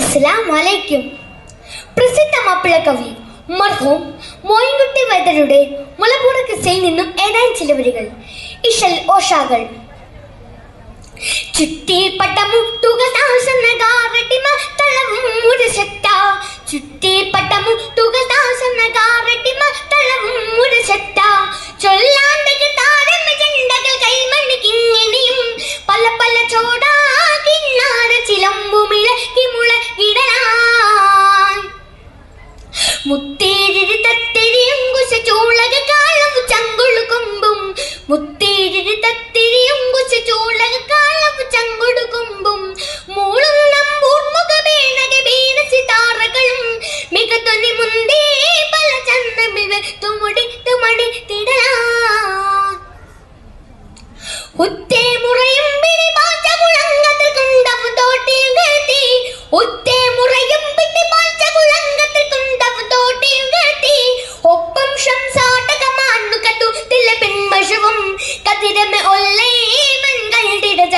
അസ്സലാം വലൈക്കും പ്രസിദ്ധ മാപ്പിള കവി മർഹൂം മോയിൻകുട്ടി വൈദ്യരുടെ മുലപൂട കിസയിൽ നിന്നും ഏതാനും ചില വരികൾ ഇഷൽ ഓഷാകൾ. ചുറ്റിപ്പട്ടമുട്ടുക ദാസന കാറട്ടിമ കാളവു കൊമ്പും മൂളും മുറയും പിടി പാച്ച കുളങ്കത്തിൽ കുണ്ടവ് തോട്ടിയും കേട്ടി ഉത്തേ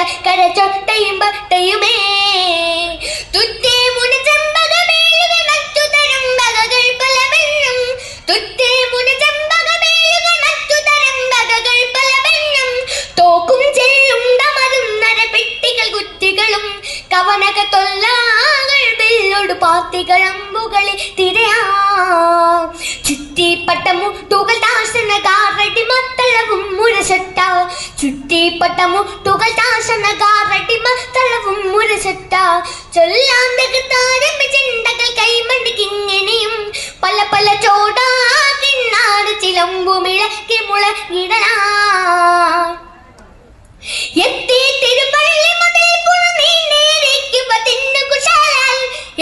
ഡമരും പട്ടയുമേ. ചുറ്റിപ്പട്ടമു തുകൾ ദാസന കാറടി മത്തളവും മുരശട്ട ചുറ്റിപ്പട്ടമു തുകൾ താ മത്തളവും ചൊല്ലാൻ ചൊല്ലാന്തക താരമ ചെണ്ടകൾ കൈമണ്ടിക്കിങ്ങനെയും പല പല ചോടാ കിണ്ണാട് ചിലമ്പുമിളക്കി മുളകിടലാ എത്തി തിരുപ്പള്ളി മുതൽ പുറനീണ്ടേരിക്കുക തിന്നു കുശാലാൽ.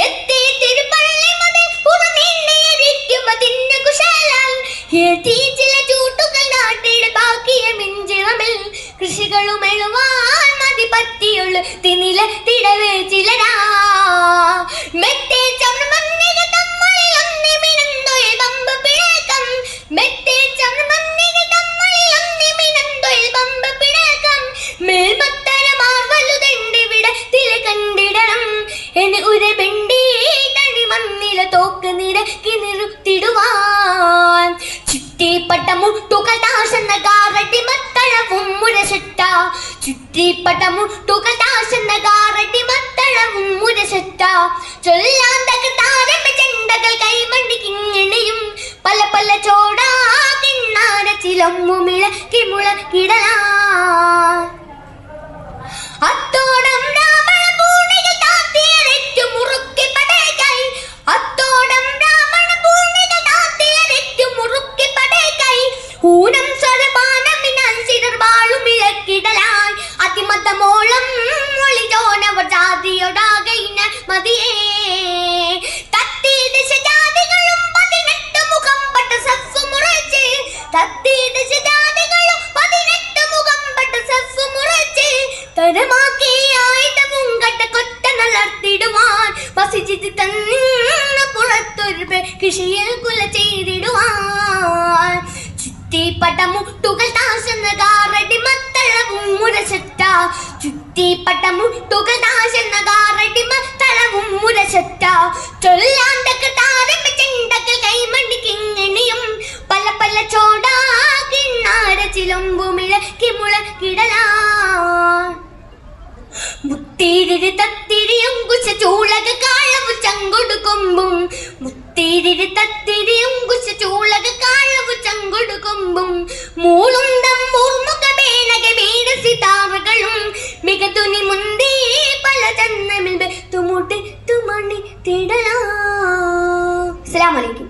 എത്തി തിരുപ്പള്ളി മുതൽ പുറനീണ്ടേരിക്കുക തിന്നു കുശാലാൽ. എത്തി ചില ചൂട്ടുകൾ ബാക്കിയ മിഞ്ചിറമിൽ കൃഷികളും എഴുവാൻ മതി പറ്റിയുള്ളു. മെത്തേ ചമർമന്നിക തമ്മളിൽ ഒന്നി മിനന്തൊയിൽ വമ്പ് പിഴക്കം മെത്തേ ചമർമന്നിക തമ്മളിൽ ഒന്നി മിനന്തൊയിൽ വമ്പ് പിഴക്കം മേൽമത്തര മാർവലുതണ്ടിവിട തില കണ്ടിടണം. എന്ന് ഉരബെണ്ടി തടി മണ്ണില തോക്ക് നിരക്കി നിറുത്തിടുവാൻ. ചുറ്റിപ്പട്ട മുട്ടുകൾ ദാസന കാറടി മത്തളവും മുരശട്ട ചുറ്റിപ്പട്ട മുട്ടുകൾ ദാസന കാറടി മത്തളവും മുരശട്ട ചൊല്ലാന്തക താരമ ചെണ്ടകൾ കൈമണ്ടിക്കിങ്ങനെയും പല പല ചോടാ. കിണ്ണാര ചിലമ്മുമിള മുളകിടലാ അത്തോടം മതിയേ. തത്തി ദശജാതികളും പതിനെട്ട് മുഖം പട്ട സഫ് മുറച്ച് തത്തി ദശജാതികളും പതിനെട്ട് മുഖം പട്ട സഫ് മുറച്ച് തരമാക്കി ആയുധവും കട്ട കൊറ്റ നളർത്തിടുവാൻ വസിച്ചിട്ട് തന്നെ പുറത്തൊരു കൃഷിയിൽ കുല ചെയ്തിടുവാൻ. ചുറ്റിപ്പട്ട മുട്ടുകൾ താശന്ന കാറടി മത്തളവും മുരശറ്റ ചുറ്റിപ്പട്ട മുട്ടുകൾ താശന്ന കാറടി മത്തളവും മുരശറ്റ ചൊല്ലാന്തക താരമ ചെണ്ടകൾ കൈമണിക്കിങ്ങനെയും പല പല ചോടാ കിണ്ണാര ചിലമ്പുമിളക്കി മുളകിടലാ മുത്തീരിരി തത്തിരിയും കുശ ചൂളക കാളവു ചങ്കൊടുക്കൊമ്പും തിടലാ അസ്സലാമു അലൈക്കും.